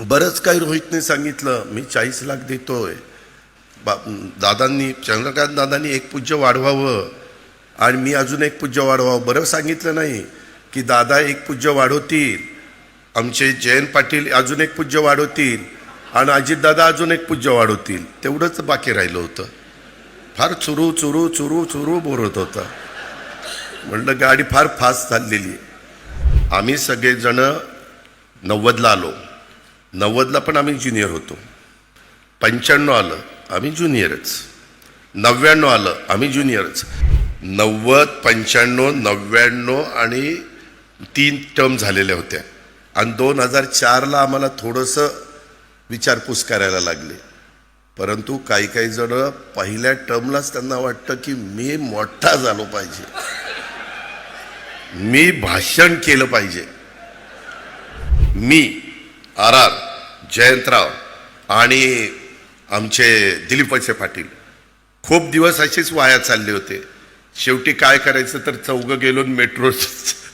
बरंच काही रोहितने सांगितलं मी चाळीस लाख देतोय. बा दादांनी चंद्रकांत दादांनी एक पूज्य वाढवावं आणि मी अजून एक पूज्य वाढवावं. बरं सांगितलं नाही की दादा एक पूज्य वाढवतील आमचे जयंत पाटील अजून एक पूज्य वाढवतील आणि अजितदादा अजून एक पूज्य वाढवतील. तेवढंच बाकी राहिलं होतं. फार चुरू चुरू चुरू चुरू बोरत होतं. म्हणलं गाडी फार फास्ट चाललेली आम्ही सगळेजणं नव्वदला आलो. नव्वदला पण आम्ही ज्युनियर होतो. पंच्याण्णव आलं आम्ही ज्युनियरच नव्याण्णव आलं आम्ही ज्युनियरच नव्वद पंच्याण्णव नव्याण्णव आणि तीन टर्म झालेल्या होत्या. आणि दोन हजार चारला आम्हाला थोडंसं विचारपूस करायला लागले. परंतु काही काही जण पहिल्या टर्मलाच त्यांना वाटतं की मी मोठा झालो पाहिजे. मी भाषण केलं पाहिजे. मी आर आर जयंतराव आणि आमचे दिलीप वळसे पाटील. खूप दिवस असेच वाया चालले होते. शेवटी काय करायचं तर चौघं गेलो मेट्रो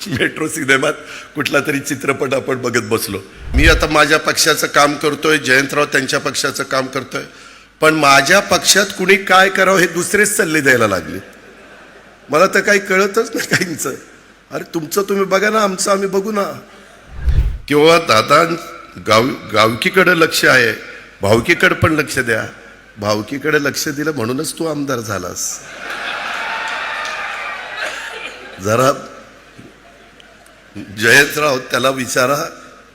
मेट्रो सिनेमात कुठला तरी चित्रपट आपण बघत बसलो. मी आता माझ्या पक्षाचं काम करतोय जयंतराव त्यांच्या पक्षाचं काम करतोय. पण माझ्या पक्षात कुणी काय करावं हे दुसरेच सल्ले द्यायला लागले. मला तर काही कळतच नाही काहींचं. अरे तुमचं तुम्ही बघा ना आमचं आम्ही बघू ना. किंवा दादा गाव गावकीकडं लक्ष आहे. भावकीकडं पण लक्ष द्या. भावकीकडे लक्ष दिलं म्हणूनच तू आमदार झालास. जरा जयंतराव त्याला विचारा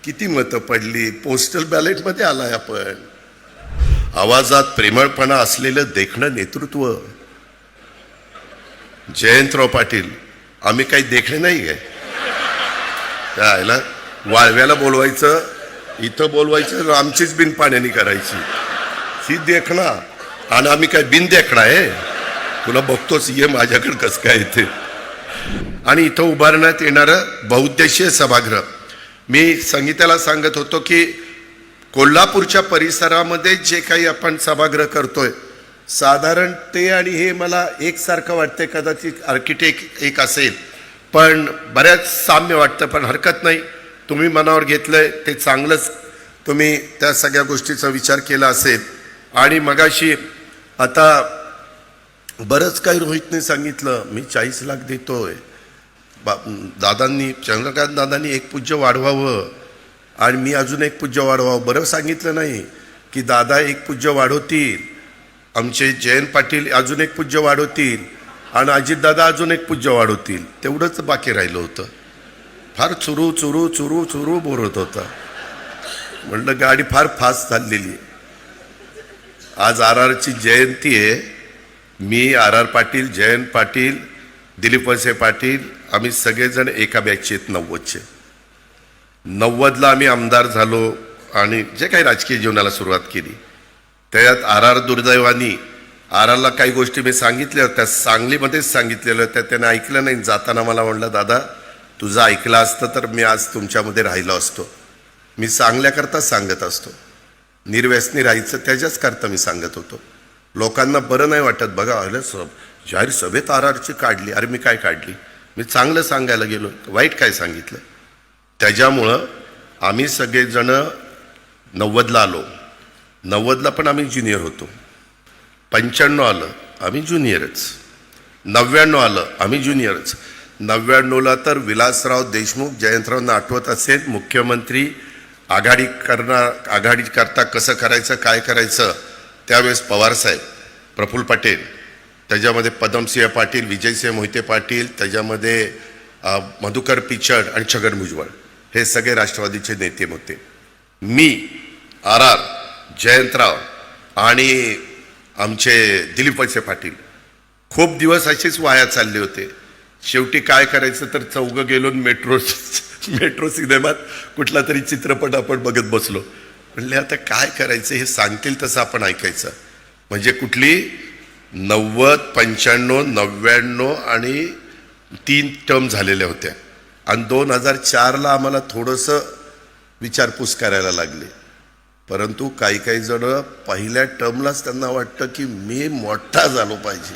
किती मतं पडली? पोस्टल बॅलेटमध्ये आलाय आपण. आवाजात प्रेमळपणा असलेलं देखणं नेतृत्व. जयंतराव पाटील आम्ही काही देखणे नाही आहे त्या वाळव्याला बोलवायचं इथं बोलवायचं आमचीच बिन पाण्याने करायची ही देखणा आणि आम्ही काय बिन देखणा आहे तुला बघतोच ये माझ्याकडे कसं काय येते. आणि इथं उभारण्यात येणारं बहुउद्देशीय सभागृह. मी संगीताला सांगत होतो की कोल्हापूरच्या परिसरामध्ये जे काही आपण सभागृह करतोय साधारण ते आणि हे मला एकसारखं वाटतंय कदाचित आर्किटेक्ट एक असेल. पण बऱ्याच साम्य वाटतं पण हरकत नाही. तुम्ही मनावर घेतलंय ते चांगलंच तुम्ही त्या सगळ्या गोष्टीचा विचार केला असेल. आणि मगाशी आता बरंच काही रोहितने सांगितलं मी चाळीस लाख देतोय. बा दादांनी चंद्रकांत दादांनी एक पूज्य वाढवावं. आणि मी अजून एक पूज्य वाढवावं. बरं सांगितलं नाही की दादा एक पूज्य वाढवतील. आमचे जयंत पाटील अजून एक पूज्य वाढवतील. आणि अजितदादा अजून एक पूज्य वाढवतील. तेवढंच बाकी राहिलं होतं. फार चुरू चुरू चुरू चुरू बोलत होता. म्हणलं गाडी फार फास्ट चाललेली आहे. आज आर आरची जयंती आहे. मी आर आर पाटील जयंत पाटील दिलीप वळसे पाटील आम्ही सगळेजण एका बॅचचे आहेत नव्वदचे. नव्वदला आम्ही आमदार झालो आणि जे काही राजकीय जीवनाला सुरुवात केली. त्याच्यात आर आर दुर्दैवानी आर आरला काही गोष्टी मी सांगितल्या होत्या सांगलीमध्येच सांगितलेल्या होत्या त्याने ऐकलं नाही. जाताना मला म्हणलं दादा तुझं ऐकलं असतं तर मी आज तुमच्यामध्ये राहिलो असतो. मी चांगल्याकरता सांगत असतो. निर्व्यसनी राहायचं त्याच्याच करता मी सांगत होतो. लोकांना बरं नाही वाटत बघा अरे सब जाहीर सभेत आर आरची काढली. अरे मी काय काढली? मी चांगलं सांगायला गेलो वाईट काय सांगितलं? त्याच्यामुळं आम्ही सगळेजण नव्वदला आलो. नव्वदला पण आम्ही ज्युनियर होतो. पंच्याण्णव आलं आम्ही ज्युनियरच. नव्याण्णव आलं आम्ही ज्युनियरच. नव्याण्णवला तर विलासराव देशमुख जयंतरावांना आठवत असेल मुख्यमंत्री आघाडी करणार आघाडी करता कसं करायचं काय करायचं त्यावेळेस पवारसाहेब प्रफुल्ल पटेल त्याच्यामध्ये पदमसिंह पाटील विजयसिंह मोहिते पाटील त्याच्यामध्ये मधुकर पिचड आणि छगन भुजबळ हे सगळे राष्ट्रवादीचे नेते होते. मी आर आर जयंतराव आणि आमचे दिलीप पाटील खूप दिवस असेच वाया चालले होते. शेवटी काय करायचं तर चौघं गेलो मेट्रो मेट्रो सिनेमात कुठला तरी चित्रपट आपण बघत बसलो. म्हणले आता काय करायचं? हे सांगतील तसं आपण ऐकायचं. म्हणजे कुठली? नव्वद पंच्याण्णव नव्याण्णव आणि तीन टर्म झालेल्या होत्या. आणि दोन हजार चारला आम्हाला थोडंसं विचारपूस करायला लागले. परंतु काही काही जण पहिल्या टर्मलाच त्यांना वाटतं की मी मोठा झालो पाहिजे.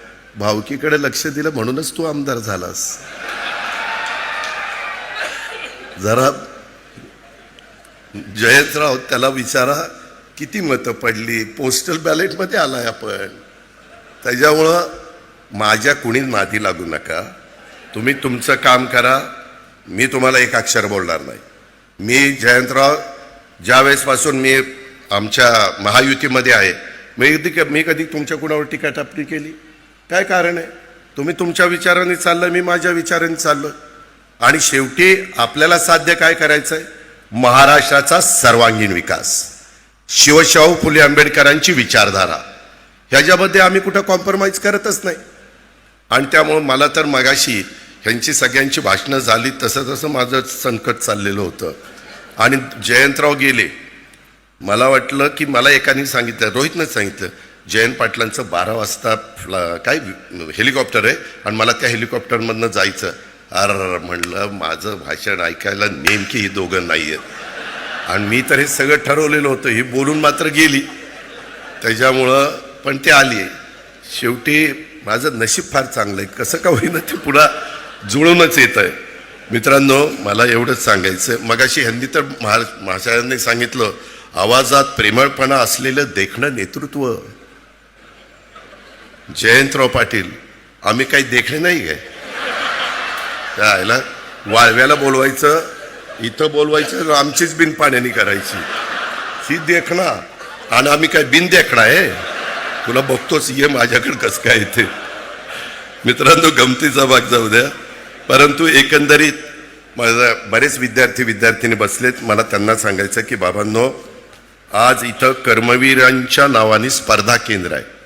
भावकीकडे लक्ष दिलं म्हणूनच तू आमदार झालास. जरा जयंतराव त्याला विचारा किती मतं पडली? पोस्टल बॅलेटमध्ये आलाय आपण. त्याच्यामुळं माझ्या कुणी नादी लागू नका. तुम्ही तुमचं काम करा. मी तुम्हाला एक अक्षर बोलणार नाही. मी जयंतराव ज्या वेळेसपासून मी आमच्या महायुतीमध्ये आहे मी कधी मी कधी तुमच्या कुणावर टीका टापणी केली? काय कारण आहे? तुम्ही तुमच्या विचाराने चाललं मी माझ्या विचाराने चाललो. आणि शेवटी आपल्याला साध्य काय करायचं आहे महाराष्ट्राचा सर्वांगीण विकास. शिवशाहू फुले आंबेडकरांची विचारधारा. ह्याच्यामध्ये आम्ही कुठं कॉम्प्रोमाइज करतच नाही. आणि त्यामुळं मला तर मगाशी ह्यांची सगळ्यांची भाषणं झाली तसं तसं माझं संकट चाललेलं होतं. आणि जयंतराव गेले. मला वाटलं की मला एकाने सांगितलं रोहितनं सांगितलं जयंत पाटलांचं बारा वाजता फ्ला- काय हेलिकॉप्टर आहे? आणि मला त्या हेलिकॉप्टरमधनं जायचं. अर म्हणलं माझं भाषण ऐकायला नेमकी ही दोघं नाही आहेत आणि मी तर हे सगळं ठरवलेलं होतं. ही बोलून मात्र गेली. त्याच्यामुळं पण ते आली. शेवटी माझं नशीब फार चांगलं आहे कसं का होईना ते पुन्हा जुळूनच येत आहे मित्रांनो मला एवढंच सांगायचं मगाशी ह्यांनी तर महा महाशयांनी सांगितलं आवाजात प्रेमळपणा असलेलं देखणं नेतृत्व. जयंतराव पाटील आम्ही काही देखणे नाही आहे. त्याला वाळव्याला बोलवायचं इथं बोलवायचं आमचीच बिन पाण्याने करायची. ही देखणा आणि आम्ही काय बिन देखणा आहे? तुला बघतोच ये माझ्याकडे कसं काय येते मित्रांनो गमतीचा भाग जाऊ द्या. परंतु एकंदरीत माझा बरेच विद्यार्थी विद्यार्थिनी बसलेत. मला त्यांना सांगायचं की बाबांनो आज इथं कर्मवीरांच्या नावाने स्पर्धा केंद्र आहे.